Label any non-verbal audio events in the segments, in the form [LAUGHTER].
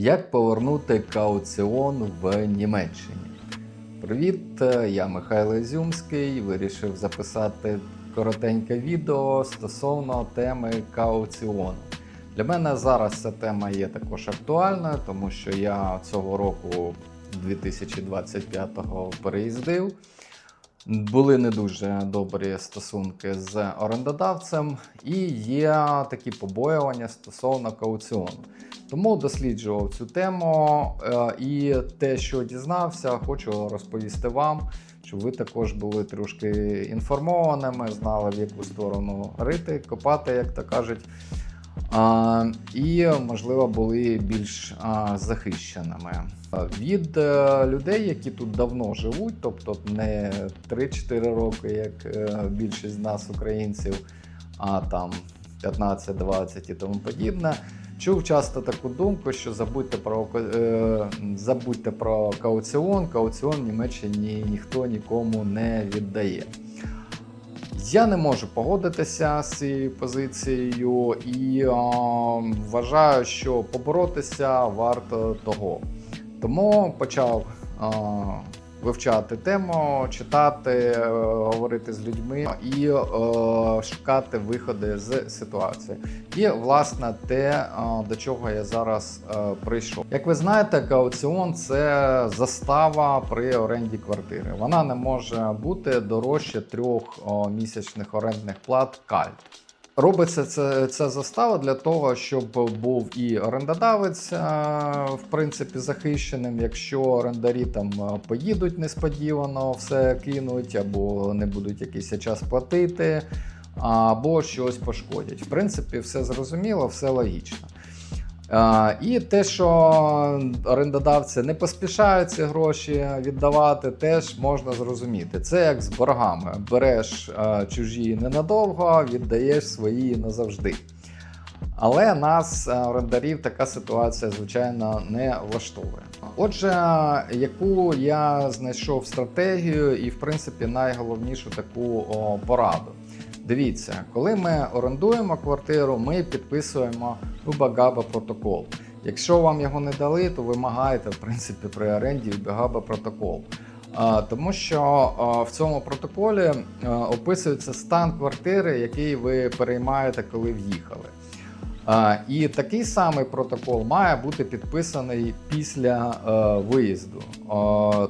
Як повернути кауціон в Німеччині? Привіт, я Михайло Ізюмський. Вирішив записати коротеньке відео стосовно теми кауціону. Для мене зараз ця тема є також актуальною, тому що я цього року 2025-го переїздив. Були не дуже добрі стосунки з орендодавцем, і є такі побоювання стосовно кауціону. Тому досліджував цю тему е, і те, що дізнався, хочу розповісти вам, щоб ви також були трошки інформованими, знали в яку сторону рити, копати, як то кажуть. І, можливо, були більш захищеними від е, людей, які тут давно живуть, тобто не 3-4 роки, як е, більшість з нас, українців, а там 15-20 і тому подібне. Чув часто таку думку, що забудьте про е, забудьте про кауціон. Кауціон в Німеччині ніхто нікому не віддає. Я не можу погодитися з цією позицією і е, вважаю, що поборотися варто того. Тому почав е, вивчати тему, читати, е, говорити з людьми і е, шукати виходи з ситуації. І власне те, е, до чого я зараз прийшов. Як ви знаєте, кауціон це застава при оренді квартири. Вона не може бути дорожче трьох місячних орендних плат кальт. Робиться це, ця застава для того, щоб був і орендодавець, е, в принципі, захищеним, якщо орендарі там е, поїдуть несподівано, все кинуть, або не будуть якийсь час платити, або щось пошкодять. В принципі, все зрозуміло, все логічно. А, І те, що орендодавці не поспішають ці гроші віддавати, теж можна зрозуміти. Це як з боргами. Береш а, чужі ненадовго, віддаєш свої назавжди. Але нас, орендарів, така ситуація, звичайно, не влаштовує. Отже, яку я знайшов стратегію і, в принципі, найголовнішу таку пораду. Дивіться, коли ми орендуємо квартиру, ми підписуємо Ubaгаба протокол. Якщо вам його не дали, то вимагаєте в принципі при оренді Ubaгаба протокол. Тому що в цьому протоколі описується стан квартири, який ви переймаєте, коли в'їхали. І такий самий протокол має бути підписаний після виїзду.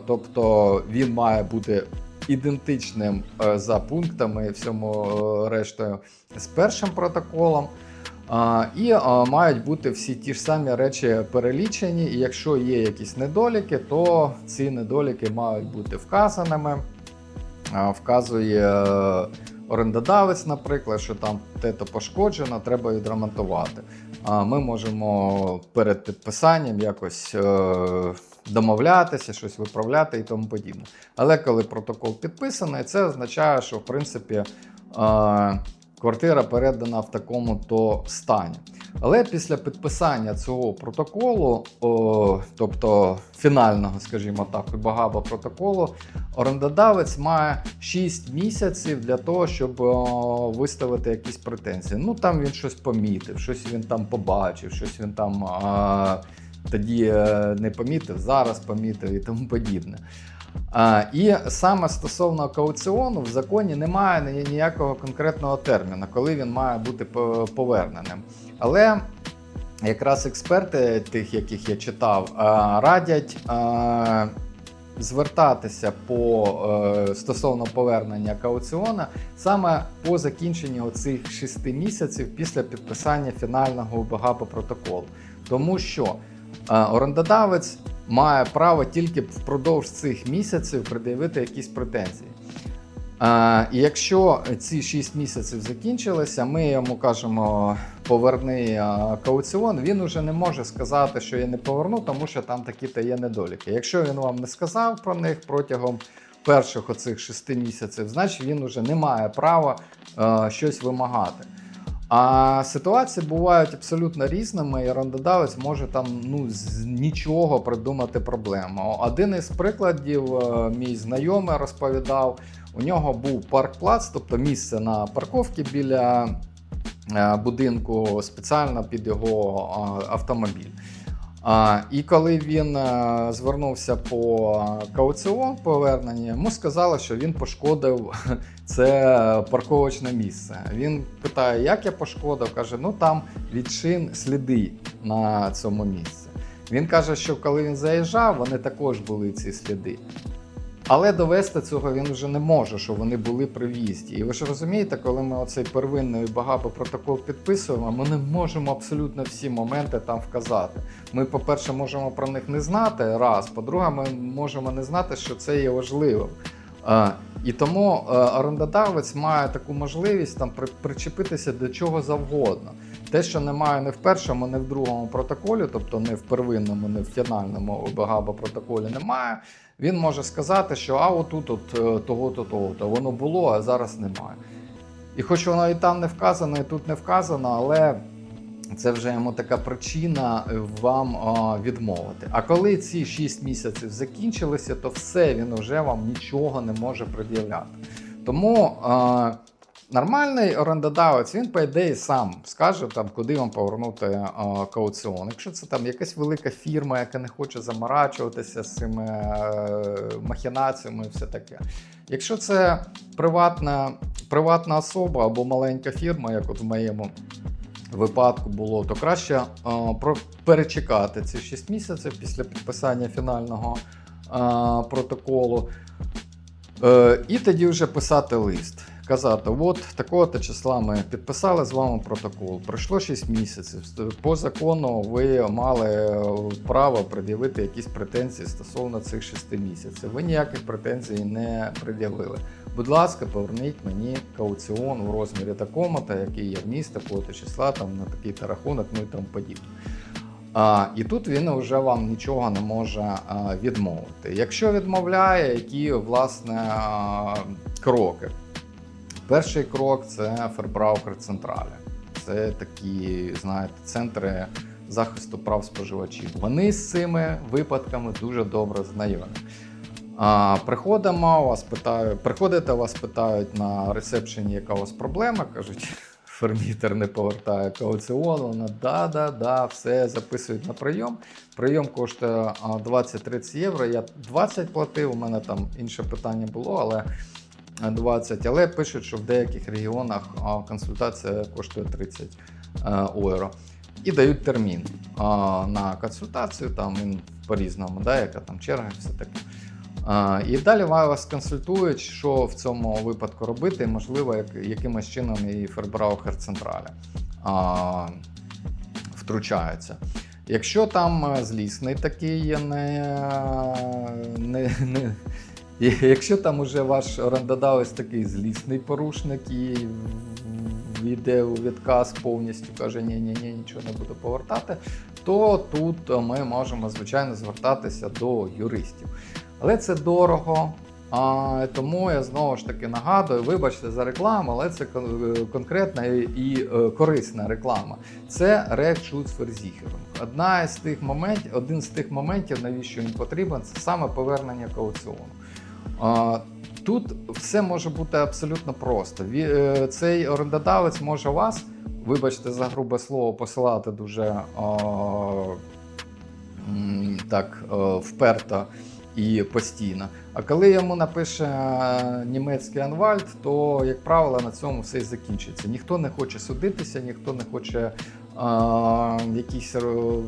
Тобто він має бути ідентичним е, за пунктами всьому е, рештою з першим протоколом. І мають бути всі ті ж самі речі перелічені. І якщо є якісь недоліки, то ці недоліки мають бути вказаними. Вказує е, орендодавець, наприклад, що там те-то пошкоджено, треба відремонтувати. Ми можемо перед підписанням якось домовлятися, щось виправляти і тому подібне. Але коли протокол підписаний, це означає, що в принципі квартира передана в такому то стані. Але після підписання цього протоколу, о, тобто фінального, скажімо так, багаба протоколу, орендодавець має 6 місяців для того, щоб о, виставити якісь претензії. Ну там він щось помітив, щось він там побачив, щось він там. А, тоді е, не помітив, зараз помітив і тому подібне. А, І саме стосовно кауціону в законі немає ніякого конкретного терміну, коли він має бути поверненим. Але якраз експерти, тих, яких я читав, радять звертатися по е, стосовно повернення кауціона саме по закінченню цих шести місяців після підписання фінального БГАПа протоколу. Тому що орендодавець має право тільки впродовж цих місяців пред'явити якісь претензії. І якщо ці 6 місяців закінчилися, ми йому кажемо поверни кауціон, він уже не може сказати, що я не поверну, тому що там такі-то є недоліки. Якщо він вам не сказав про них протягом перших оцих 6 місяців, значить він уже не має права щось вимагати. А ситуації бувають абсолютно різними, і орендодавець може там ну з нічого придумати проблему. Один із прикладів, е, мій знайомий розповідав, у нього був парк-плац, тобто місце на парковці біля е, будинку спеціально під його автомобіль. А, і коли він е, звернувся по кауціон повернення, йому сказали, що він пошкодив [LAUGHS] це парковочне місце. Він питає, як я пошкодив? Каже, ну там від шин сліди на цьому місці. Він каже, що коли він заїжджав, вони також були ці сліди. Але довести цього він вже не може, що вони були при в'їзді. І ви ж розумієте, коли ми оцей первинний багато протокол підписуємо, ми не можемо абсолютно всі моменти там вказати. Ми, по-перше, можемо про них не знати раз. По-друге, ми можемо не знати, що це є важливим. І тому е, орендодавець має таку можливість там при- причепитися до чого завгодно. Те, що немає не в першому, не в другому протоколі, тобто не в первинному, не в фінальному багабо протоколі немає. Він може сказати, що а отут от е, того-то, того-то, воно було, а зараз немає. І хоч воно і там не вказано, і тут не вказано, але це вже йому така причина е, вам відмовити. А коли ці 6 місяців закінчилися, то все він вже вам нічого не може пред'являти. Тому а, нормальний орендодавець, він по ідеї сам скаже, там, куди вам повернути а, кауціон. Якщо це там якась велика фірма, яка не хоче заморачуватися з цими е, махінаціями і все таке. Якщо це приватна, приватна особа або маленька фірма, як от в моєму випадку було, то краще е, перечекати ці 6 місяців після підписання фінального е, протоколу. Е, і тоді вже писати лист. Казати, от такого-то числа ми підписали з вами протокол. Пройшло 6 місяців. По закону ви мали е, право пред'явити якісь претензії стосовно цих 6 місяців. Ви ніяких претензій не пред'явили. Будь ласка, поверніть мені кауціон у розмірі такому-то, який є вніс такого-то числа, там на такий-то рахунок, ну і тому подібне. А, і тут він вже вам нічого не може а, відмовити. Якщо відмовляє, які власне а, кроки? Перший крок це Фербраукер Централі. Це такі, знаєте, центри захисту прав споживачів. Вони з цими випадками дуже добре знайомі. А, приходимо, вас питають, приходите, вас питають на ресепшені, яка у вас проблема, кажуть, [LAUGHS] фермітер не повертає кауціон, вона да-да-да, все записують на прийом. Прийом коштує 20-30 євро. Я 20 платив, у мене там інше питання було, але 20. Але пишуть, що в деяких регіонах консультація коштує 30 е, євро. І дають термін на консультацію, там він по-різному, да, яка там черга, все таке. І далі вас консультують, що в цьому випадку робити, можливо, як, якимось чином і Фербраухер Централі а, втручається. Якщо там е, злісний такий не, не, не, і Якщо там уже ваш орендодавець такий злісний порушник і йде у відказ повністю, каже, ні, ні, ні, нічого не буду повертати, то тут ми можемо, звичайно, звертатися до юристів. Але це дорого. А, тому я знову ж таки нагадую, вибачте за рекламу, але це конкретна і, і е, корисна реклама. Це Rechtschutzversicherung. Одна з тих моментів, один з тих моментів, навіщо він потрібен, це саме повернення кауціону. Тут все може бути абсолютно просто. Е, Цей орендодавець може вас, вибачте за грубе слово, посилати дуже так е, вперто і постійно. А коли йому напише е, німецький анвальт, то, як правило, на цьому все і закінчиться. Ніхто не хоче судитися, ніхто не хоче в якісь,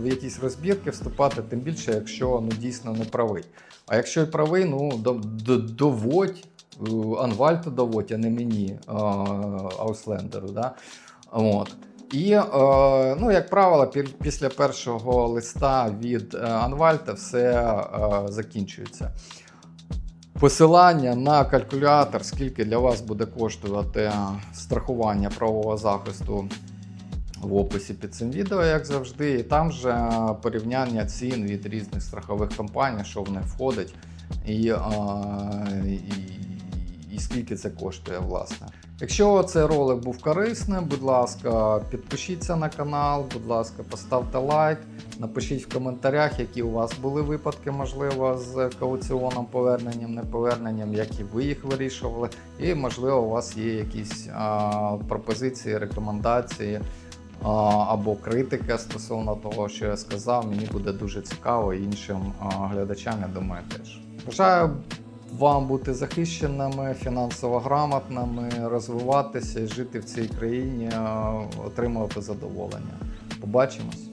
якісь розбірки вступати, тим більше, якщо ну, дійсно не правий. А якщо і правий, ну до, до, доводь, Анвальту доводь, а не мені, Ауслендеру. Да? От. І, ну, як правило, після першого листа від е, Анвальта все е, закінчується. Посилання на калькулятор, скільки для вас буде коштувати страхування правового захисту в описі під цим відео, як завжди. І там же порівняння цін від різних страхових компаній, що в них входить, і, е, і, і скільки це коштує, власне. Якщо цей ролик був корисним, будь ласка, підпишіться на канал, будь ласка, поставте лайк, напишіть в коментарях, які у вас були випадки, можливо, з кауціоном, поверненням, неповерненням, як і ви їх вирішували. І, можливо, у вас є якісь а, пропозиції, рекомендації або критика стосовно того, що я сказав, мені буде дуже цікаво іншим глядачам, я думаю, теж. Бажаю вам бути захищеними, фінансово грамотними, розвиватися і жити в цій країні, отримувати задоволення. Побачимось.